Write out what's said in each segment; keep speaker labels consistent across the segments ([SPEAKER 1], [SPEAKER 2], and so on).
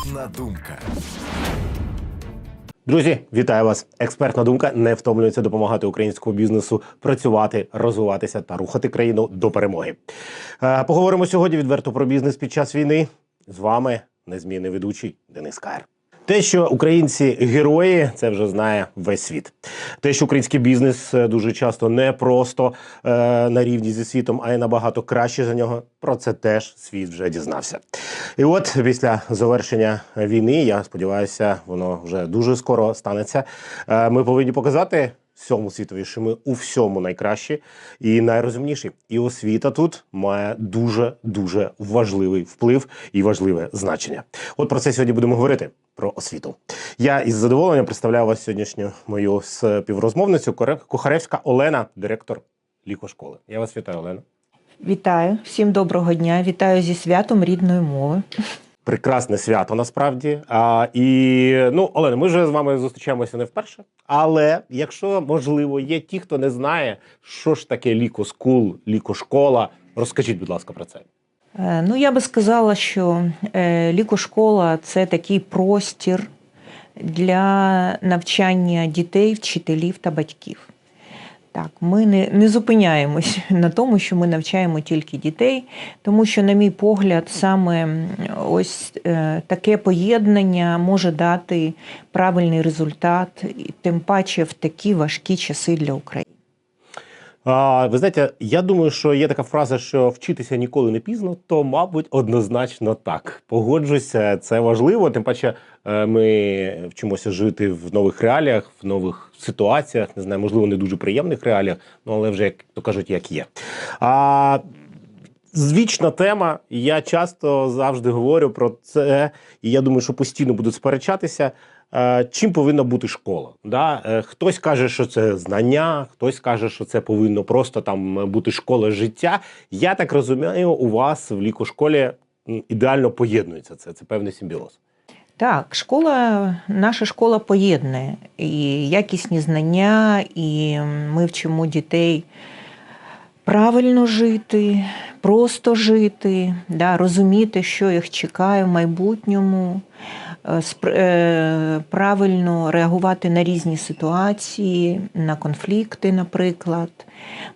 [SPEAKER 1] Експертна думка.
[SPEAKER 2] Друзі, вітаю вас! Експертна думка не втомлюється допомагати українському бізнесу працювати, розвиватися та рухати країну до перемоги. Е, Поговоримо сьогодні відверто про бізнес під час війни. З вами незмінний ведучий Денис Каєр. Те, що українці герої, це вже знає весь світ. Те, що український бізнес е, дуже часто не просто е, на рівні зі світом, а й набагато краще за нього. Про це теж світ вже дізнався. І от після завершення війни, я сподіваюся, воно вже дуже скоро станеться. е, Ми повинні показати всьому світові, що ми у всьому найкращі і найрозумніші. І освіта тут має дуже дуже важливий вплив і важливе значення. От про це сьогодні будемо говорити. Про освіту. Я із задоволенням представляю вас сьогоднішню мою співрозмовницю Кухаревська Олена, директор лікошколи. Я вас вітаю, Олена.
[SPEAKER 3] Вітаю, всім доброго дня. Вітаю зі святом рідної мови.
[SPEAKER 2] Прекрасне свято насправді. А, і ну, Олена, ми вже з вами зустрічаємося не вперше. Але якщо можливо є ті, хто не знає, що ж таке лікоскул, лікошкола, розкажіть, будь ласка, про це.
[SPEAKER 3] Е, Ну, я би сказала, що е, лікошкола це такий простір для навчання дітей, вчителів та батьків. Так, ми не, не зупиняємось на тому, що ми навчаємо тільки дітей, тому що, на мій погляд, саме ось е, таке поєднання може дати правильний результат, тим паче в такі важкі часи для України.
[SPEAKER 2] А, ви знаєте, я думаю, що є така фраза, що вчитися ніколи не пізно, то, мабуть, однозначно так. Погоджуся, це важливо. Тим паче, е, ми вчимося жити в нових реаліях, в нових ситуаціях, не знаю, можливо, не дуже приємних реаліях, ну але вже як то кажуть, як є. А Звічна тема. Я часто завжди говорю про це, і я думаю, що постійно будуть сперечатися. Е, Чим повинна бути школа? Да? Е, Хтось каже, що це знання, хтось каже, що це повинно просто там бути школа життя. Я так розумію, у вас в лікошколі ідеально поєднується це. Це певний симбіоз.
[SPEAKER 3] Так, школа, наша школа поєднує і якісні знання, і ми вчимо дітей правильно жити, просто жити, да, розуміти, що їх чекає в майбутньому, е, е, правильно реагувати на різні ситуації, на конфлікти, наприклад.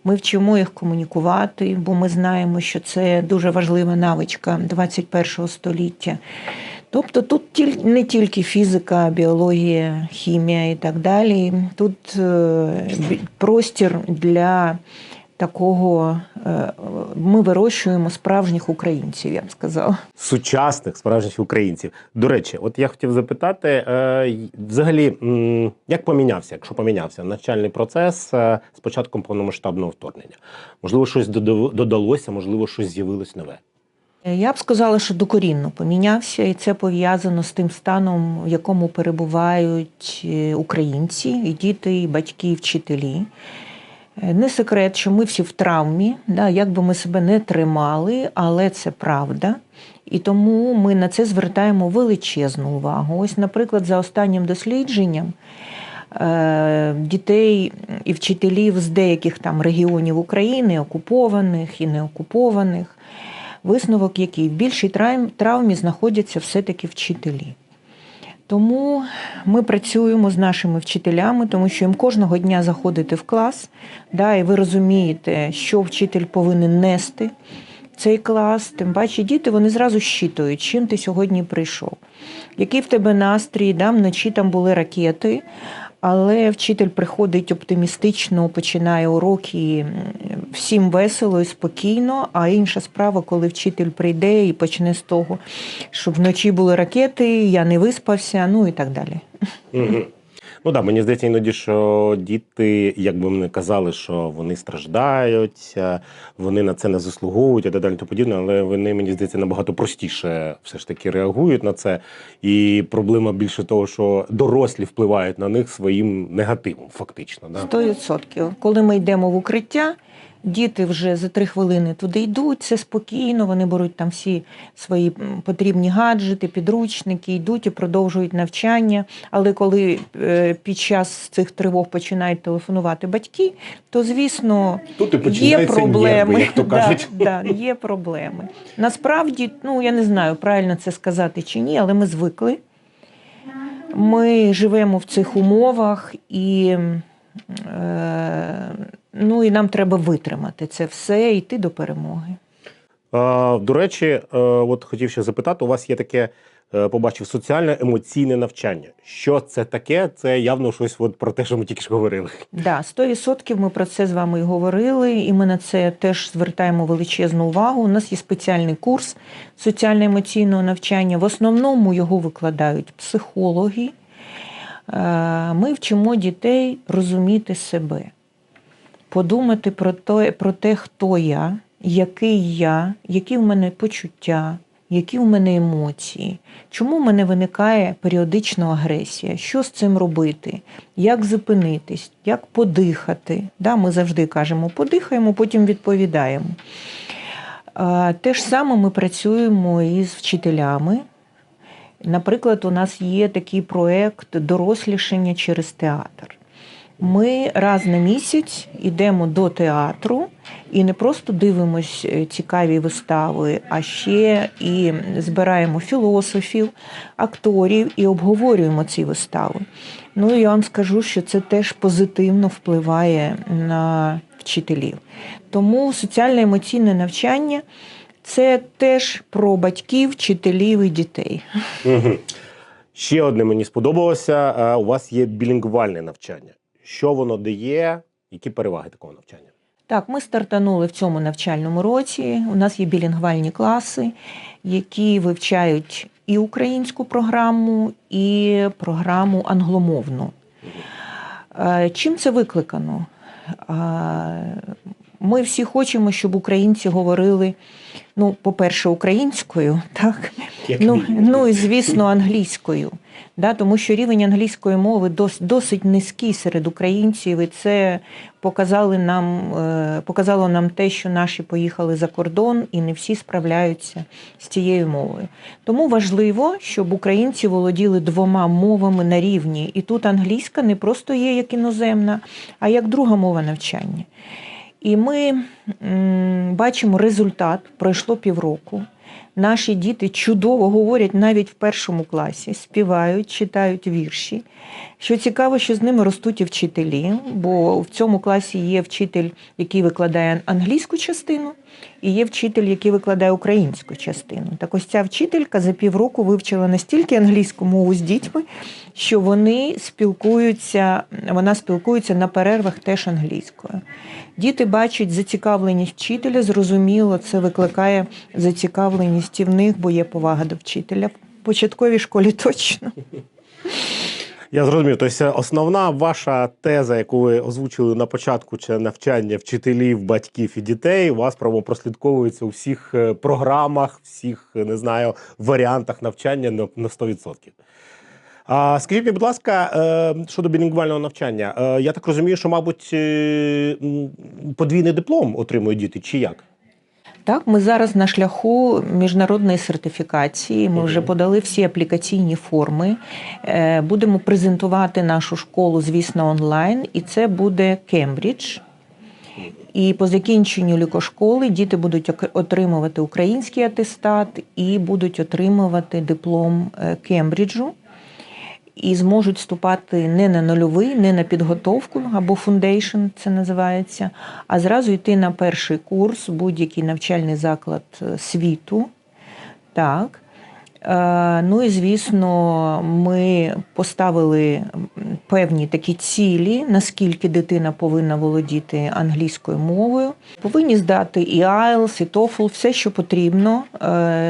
[SPEAKER 3] Ми вчимо їх комунікувати, бо ми знаємо, що це дуже важлива навичка 21 століття. Тобто тут не тільки фізика, біологія, хімія і так далі. Тут е, простір для такого е, ми вирощуємо справжніх українців, я б сказала.
[SPEAKER 2] сучасних справжніх українців. До речі, от я хотів запитати, е, взагалі, як помінявся, якщо помінявся навчальний процес е, з початком повномасштабного вторгнення? Можливо, щось додалося, можливо, щось з'явилось нове.
[SPEAKER 3] Я б сказала, що докорінно помінявся, і це пов'язано з тим станом, в якому перебувають українці, і діти, і батьки, і вчителі. Е, Не секрет, що ми всі в травмі, да, як би ми себе не тримали, але це правда. І тому ми на це звертаємо величезну увагу. Ось, наприклад, за останнім дослідженням е, дітей і вчителів з деяких там регіонів України, окупованих і неокупованих, висновок який в більшій трав- травмі знаходяться все-таки вчителі. Тому ми працюємо з нашими вчителями, тому що їм кожного дня заходити в клас, да, і ви розумієте, що вчитель повинен нести цей клас. Тим паче діти вони зразу щитують, чим ти сьогодні прийшов. Який в тебе настрій, да, вночі там були ракети, але вчитель приходить оптимістично, починає урок і всім весело і спокійно. А інша справа, коли вчитель прийде і почне з того, щоб вночі були ракети, я не виспався, ну і так далі.
[SPEAKER 2] Ну да, мені здається, іноді, що діти, як би вони казали, що вони страждають, е, вони на це не заслуговують і так далі, подібне, але вони, мені здається, набагато простіше все ж таки реагують на це. І проблема більше того, що дорослі впливають на них своїм негативом, фактично. Да?
[SPEAKER 3] Сто відсотків. Коли ми йдемо в укриття, Діти вже за три хвилини туди йдуть, це спокійно. Вони беруть там всі свої потрібні гаджети, підручники, йдуть і продовжують навчання. Але коли е, під час цих тривог починають телефонувати батьки, то звісно
[SPEAKER 2] Тут і
[SPEAKER 3] є проблеми.
[SPEAKER 2] нерви, як то
[SPEAKER 3] Да, да, є проблеми. Насправді, ну я не знаю, правильно це сказати чи ні, але ми звикли. Ми живемо в цих умовах і, е, ну, і нам треба витримати це все і йти до перемоги.
[SPEAKER 2] До речі, е, от хотів ще запитати: у вас є таке, е, побачив, соціальне емоційне навчання. Що це таке? Це явно щось от про те, що ми тільки що говорили.
[SPEAKER 3] Да, 100% ми про це з вами і говорили, і ми на це теж звертаємо величезну увагу. У нас є спеціальний курс соціально-емоційного навчання. В основному його викладають психологи. Е, Ми вчимо дітей розуміти себе, подумати про те, про те, хто я, який я, які в мене почуття, які в мене емоції, чому в мене виникає періодична агресія, що з цим робити, як зупинитись, як подихати. Да, ми завжди кажемо, подихаємо, потім відповідаємо. Те ж саме ми працюємо із вчителями. Наприклад, у нас є такий проєкт дорослішання через театр. Ми раз на місяць йдемо до театру і не просто дивимось е, цікаві вистави, а ще і збираємо філософів, акторів і обговорюємо ці вистави. Ну і я вам скажу, що це теж позитивно впливає на вчителів. Тому соціально-емоційне навчання це теж про батьків, вчителів і дітей.
[SPEAKER 2] Ще одне мені сподобалося. У вас є білінгвальне навчання. Що воно дає? Які переваги такого навчання?
[SPEAKER 3] Так, ми стартанули в цьому навчальному році. У нас є білінгвальні класи, які вивчають і українську програму, і програму англомовну. Е, Чим це викликано? Е, Ми всі хочемо, щоб українці говорили, ну, по-перше, українською, так?
[SPEAKER 2] Як
[SPEAKER 3] Ну, ну і звісно, англійською. Да, тому що рівень англійської мови дос, досить низький серед українців, і це показали нам, е, показало нам те, що наші поїхали за кордон, і не всі справляються з цією мовою. Тому важливо, щоб українці володіли двома мовами на рівні. І тут англійська не просто є як іноземна, а як друга мова навчання. І ми м, бачимо результат. Пройшло півроку. Наші діти чудово говорять навіть в першому класі, співають, читають вірші. Що цікаво, що з ними ростуть і вчителі, бо в цьому класі є вчитель, який викладає англійську частину, і є вчитель, який викладає українську частину. Так ось ця вчителька за півроку вивчила настільки англійську мову з дітьми, що вони спілкуються, вона спілкується на перервах теж англійською. Діти бачать зацікавленість вчителя, зрозуміло, це викликає зацікавленість і в них, бо є повага до вчителя. В початковій школі точно.
[SPEAKER 2] Я зрозумів. Тобто основна ваша теза, яку ви озвучили на початку чи навчання вчителів, батьків і дітей, у вас право прослідковується у всіх е, програмах, всіх е, не знаю, варіантах навчання на, на 100%. А скажіть мені, будь ласка, е, щодо білінгвального навчання, я так розумію, що, мабуть, подвійний диплом отримують діти, чи як?
[SPEAKER 3] Так, ми зараз на шляху міжнародної сертифікації. Ми вже подали всі аплікаційні форми. Е, Будемо презентувати нашу школу, звісно, онлайн, і це буде Кембридж. І по закінченню лікошколи діти будуть отримувати український атестат і будуть отримувати диплом е, Кембриджу. І зможуть вступати не на нульовий, не на підготовку або фундейшн, це називається, а зразу йти на перший курс, будь-який навчальний заклад е, світу. Так. Е, Ну і звісно, ми поставили певні такі цілі, наскільки дитина повинна володіти англійською мовою. Повинні здати і IELTS, і TOEFL, все, що потрібно е,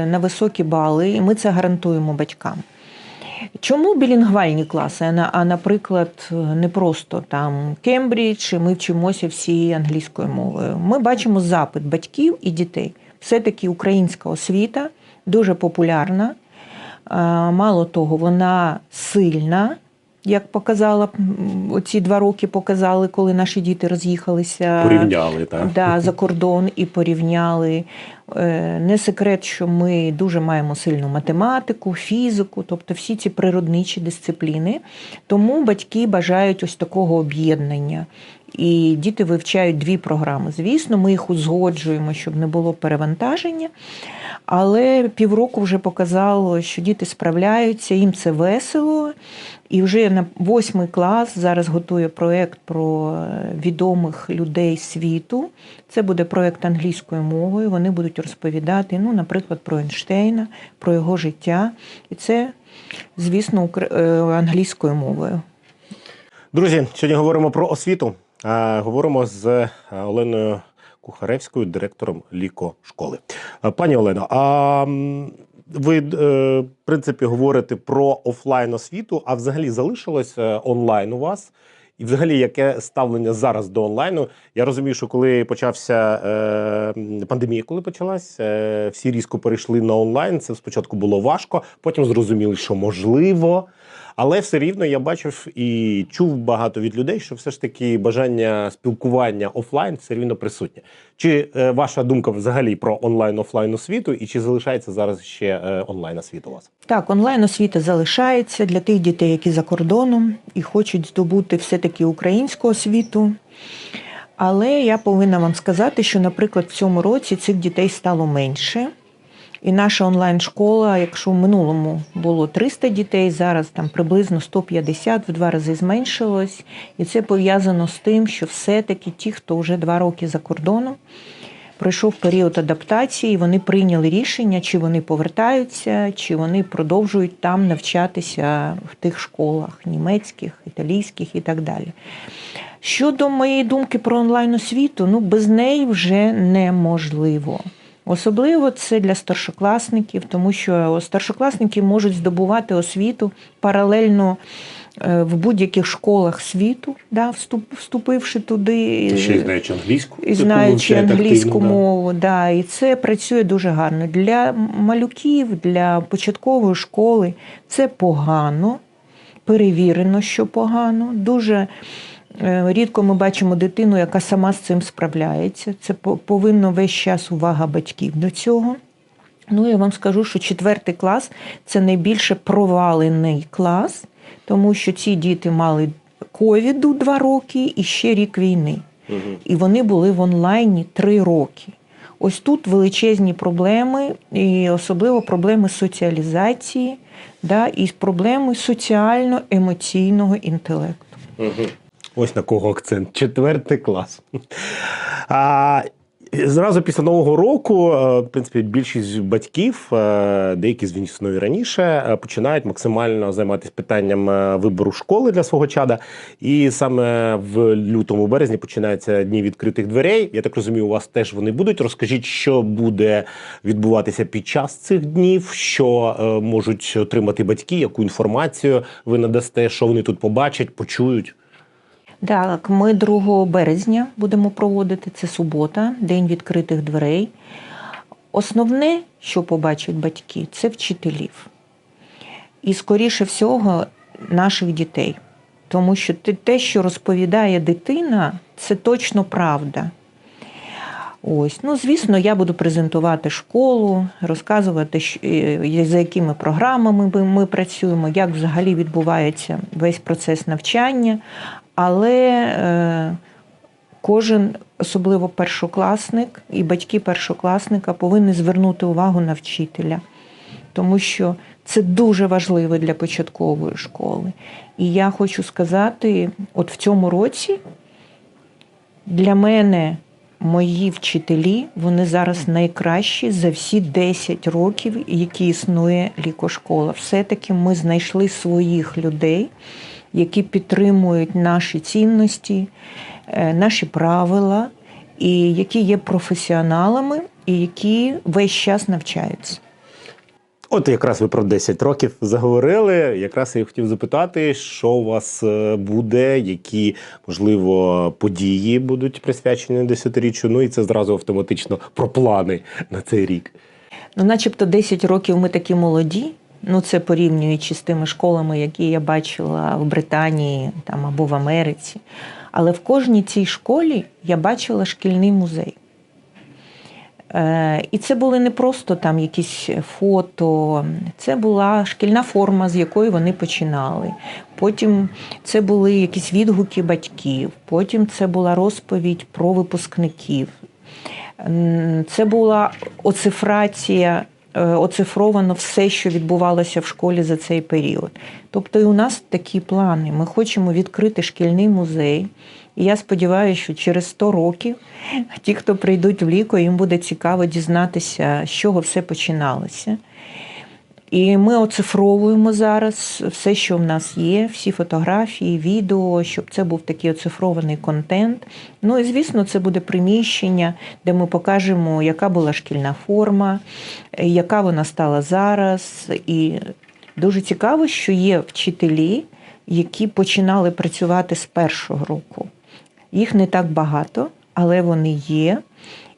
[SPEAKER 3] на високі бали, і ми це гарантуємо батькам. Чому білінгвальні класи, а, наприклад, не просто там Кембридж, і ми вчимося всі англійською мовою. Ми бачимо запит батьків і дітей. Все-таки українська освіта дуже популярна. Мало того, вона сильна, як показала оці два роки показали, коли наші діти роз'їхалися
[SPEAKER 2] Порівняли, так?
[SPEAKER 3] да, за кордон і порівняли. Е, Не секрет, що ми дуже маємо сильну математику, фізику, тобто всі ці природничі дисципліни. Тому батьки бажають ось такого об'єднання. І діти вивчають дві програми. Звісно, ми їх узгоджуємо, щоб не було перевантаження. Але півроку вже показало, що діти справляються, їм це весело. І вже на восьмий клас зараз готує проєкт про е, відомих людей світу. Це буде проєкт англійською мовою. Вони будуть розповідати, ну, наприклад, про Ейнштейна, про його життя. І це, звісно, е, англійською мовою.
[SPEAKER 2] Друзі, сьогодні говоримо про освіту. Говоримо з е, Оленою Кухаревською, директором Ліко школи. Пані Олено, а ви е, в принципі говорите про офлайн освіту, а взагалі залишилось е, онлайн у вас? І взагалі, яке ставлення зараз до онлайну? Я розумію, що коли почався е, пандемія, коли почалась, е, всі різко перейшли на онлайн. Це спочатку було важко, потім зрозуміли, що можливо. Але все рівно я бачив і чув багато від людей, що все ж таки бажання спілкування офлайн все рівно присутнє. Чи е, ваша думка взагалі про онлайн офлайн освіту, і чи залишається зараз ще е, онлайн освіта у вас?
[SPEAKER 3] Так, онлайн освіта залишається для тих дітей, які за кордоном і хочуть здобути все-таки українську освіту. Але я повинна вам сказати, що, наприклад, в цьому році цих дітей стало менше. І наша онлайн-школа, якщо в минулому було 300 дітей, зараз там приблизно 150 в два рази зменшилось. І це пов'язано з тим, що все-таки ті, хто вже два роки за кордоном, пройшов період адаптації, вони прийняли рішення, чи вони повертаються, чи вони продовжують там навчатися в тих школах німецьких, італійських і так далі. Щодо моєї думки про онлайн освіту, ну без неї вже неможливо. Особливо це для старшокласників, тому що старшокласники можуть здобувати освіту паралельно е, в будь-яких школах світу, да, вступивши туди.
[SPEAKER 2] Ще й знаючи англійську,
[SPEAKER 3] І знаючи англійську мову, да, і це працює дуже гарно. Для малюків, для початкової школи це погано, перевірено, що погано. Дуже рідко ми бачимо дитину, яка сама з цим справляється. Це по- повинно весь час увага батьків до цього. Ну, я вам скажу, що четвертий клас це найбільше провалений клас, тому що ці діти мали ковіду два роки і ще рік війни. І вони були в онлайні три роки. Ось тут величезні проблеми, і особливо проблеми соціалізації, да, і проблеми соціально-емоційного інтелекту.
[SPEAKER 2] Ось на кого акцент. Четвертий клас. А, зразу після Нового року, е, в принципі, більшість батьків, е, деякі звісно і раніше, е, починають максимально займатися питанням вибору школи для свого чада. І саме в лютому березні починаються дні відкритих дверей. Я так розумію, у вас теж вони будуть. Розкажіть, що буде відбуватися під час цих днів, що можуть отримати батьки, яку інформацію ви надасте, що вони тут побачать, почують.
[SPEAKER 3] Так, ми 2 березня будемо проводити це субота, день відкритих дверей. Основне, що побачать батьки, це вчителів. І, скоріше всього, наших дітей. Тому що те- що розповідає дитина, це точно правда. Ось, ну звісно, я буду презентувати школу, розказувати, е, за якими програмами ми- ми працюємо, як взагалі відбувається весь процес навчання. Але е, кожен, особливо першокласник і батьки першокласника, повинні звернути увагу на вчителя, тому що це дуже важливо для початкової школи. І я хочу сказати, от в цьому році для мене мої вчителі вони зараз найкращі за всі 10 років, які існує лікошкола. Все-таки ми знайшли своїх людей, які підтримують наші цінності, е, наші правила, і які є професіоналами, і які весь час навчаються.
[SPEAKER 2] От якраз ви про 10 років заговорили. Якраз я хотів запитати, що у вас е, буде, які можливо події будуть присвячені 10-річчю. Ну і це зразу автоматично про плани на цей рік.
[SPEAKER 3] Ну, начебто 10 років ми такі молоді, Ну, це порівнюючи з тими школами, які я бачила в Британії там, або в Америці. Але в кожній цій школі я бачила шкільний музей. Е, І це були не просто там якісь фото, це була шкільна форма, з якої вони починали. Потім це були якісь відгуки батьків, потім це була розповідь про випускників. Це була оцифрація, оцифровано все, що відбувалося в школі за цей період. Тобто і у нас такі плани. Ми хочемо відкрити шкільний музей. І я сподіваюся, що через 100 років ті, хто прийдуть в ліко, їм буде цікаво дізнатися, з чого все починалося. І ми оцифровуємо зараз все, що в нас є, всі фотографії, відео, щоб це був такий оцифрований контент. Ну і звісно, це буде приміщення, де ми покажемо, яка була шкільна форма, е, яка вона стала зараз. І дуже цікаво, що є вчителі, які починали працювати з першого року. Їх не так багато, але вони є.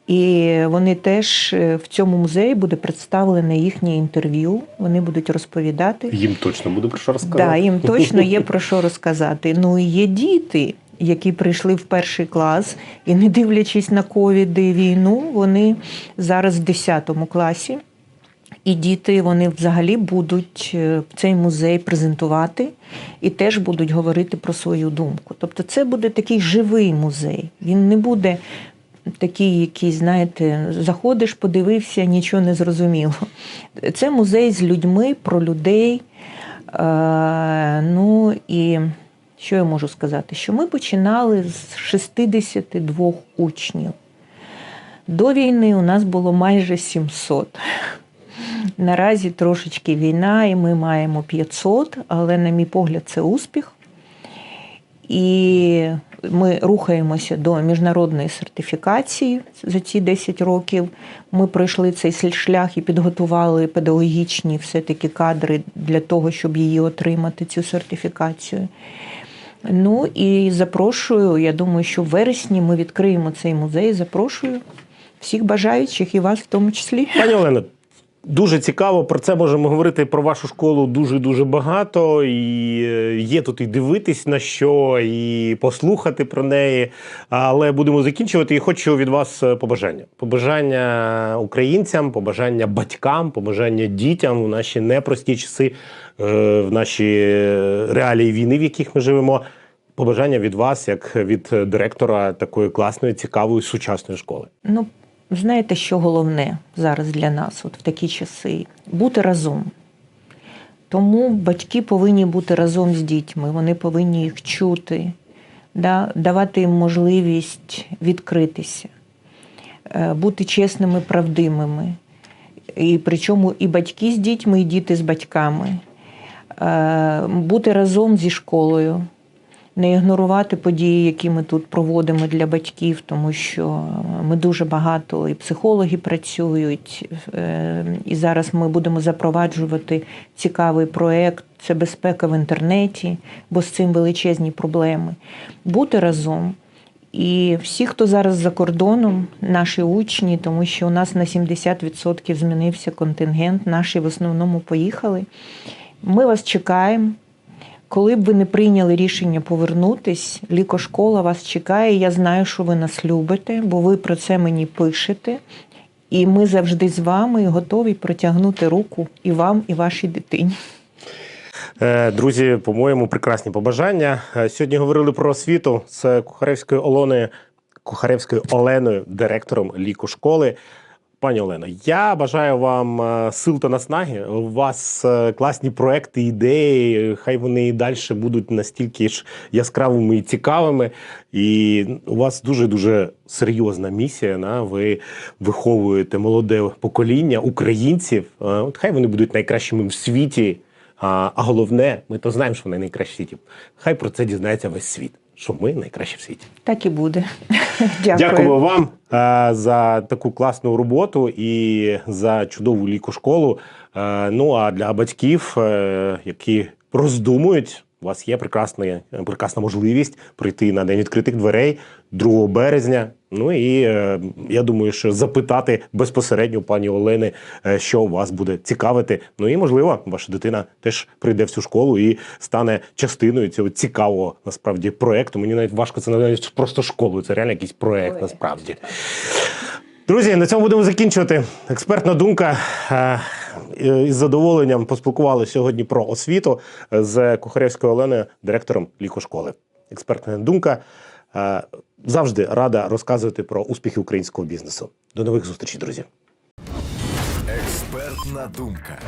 [SPEAKER 3] І вони теж е, в цьому музеї буде представлене їхнє інтерв'ю. Вони будуть розповідати.
[SPEAKER 2] Їм точно буде про що розказати.
[SPEAKER 3] Да, їм точно є про що розказати. Ну і є діти, які прийшли в перший клас, і не дивлячись на ковід і війну, вони зараз в 10 класі. І діти вони взагалі будуть е, цей музей презентувати і теж будуть говорити про свою думку. Тобто, це буде такий живий музей. Він не буде такий, який, знаєте, заходиш, подивився, нічого не зрозуміло. Це музей з людьми про людей. Е, ну і що я можу сказати? Що ми починали з 62 учнів. До війни у нас було майже 700. Наразі трошечки війна, і ми маємо 500, але, на мій погляд, це успіх. І ми рухаємося до міжнародної сертифікації за ці 10 років. Ми пройшли цей шлях і підготували педагогічні все-таки кадри для того, щоб її отримати, цю сертифікацію. Ну і запрошую, я думаю, що в вересні ми відкриємо цей музей. Запрошую всіх бажаючих і вас в тому числі.
[SPEAKER 2] Пані Олено, дуже цікаво. Про це можемо говорити про вашу школу дуже дуже багато. І е, є тут і дивитись на що, і послухати про неї. Але будемо закінчувати. І хочу від вас е, побажання. Побажання українцям, побажання батькам, побажання дітям в наші непрості часи, е, в наші реалії війни, в яких ми живемо. Побажання від вас, як від директора такої класної, цікавої сучасної школи.
[SPEAKER 3] Ну, знаєте, що головне зараз для нас, от в такі часи? Бути разом. Тому батьки повинні бути разом з дітьми, вони повинні їх чути, да, давати їм можливість відкритися, е, бути чесними, правдимими. І причому і батьки з дітьми, і діти з батьками, Е, бути разом зі школою, не ігнорувати події, які ми тут проводимо для батьків, тому що ми дуже багато і психологи працюють. е, І зараз ми будемо запроваджувати цікавий проєкт це безпека в інтернеті, бо з цим величезні проблеми. Бути разом. І всі, хто зараз за кордоном, наші учні, тому що у нас на 70% змінився контингент, наші в основному поїхали. Ми вас чекаємо. Коли б ви не прийняли рішення повернутись, лікошкола вас чекає. Я знаю, що ви нас любите, бо ви про це мені пишете. І ми завжди з вами готові протягнути руку і вам, і вашій дитині.
[SPEAKER 2] Е, Друзі, по-моєму, прекрасні побажання. Е, Сьогодні говорили про освіту з Кухаревською Олоною, Кухаревською Оленою, директором лікошколи. Пані Олено, я бажаю вам е, сил та наснаги. У вас е, класні проекти, ідеї. Хай вони і далі будуть настільки ж яскравими і цікавими. І у вас дуже дуже серйозна місія. На ви виховуєте молоде покоління українців. Е, От хай вони будуть найкращими в світі. А, головне, ми то знаємо, що вони найкращі. Хай про це дізнається весь світ, що ми найкращі в світі.
[SPEAKER 3] Так і буде. Дякую.
[SPEAKER 2] Дякуємо вам е, за таку класну роботу і за чудову лікошколу. школу. ну а для батьків, е, які роздумують у вас є прекрасна, прекрасна можливість прийти на день відкритих дверей 2 березня. Ну і е, я думаю, що запитати безпосередньо пані Олени, е, що вас буде цікавити. Ну і можливо, ваша дитина теж прийде в цю школу і стане частиною цього цікавого насправді проекту. Мені навіть важко це навіть просто школою. Це реально якийсь проект насправді. Друзі, на цьому будемо закінчувати. Експертна думка. Е, е, Із задоволенням поспілкувалися сьогодні про освіту з Кухаревською Оленою, директором лікошколи. Експертна думка е, завжди рада розказувати про успіхи українського бізнесу. До нових зустрічей, друзі.
[SPEAKER 1] Експертна думка.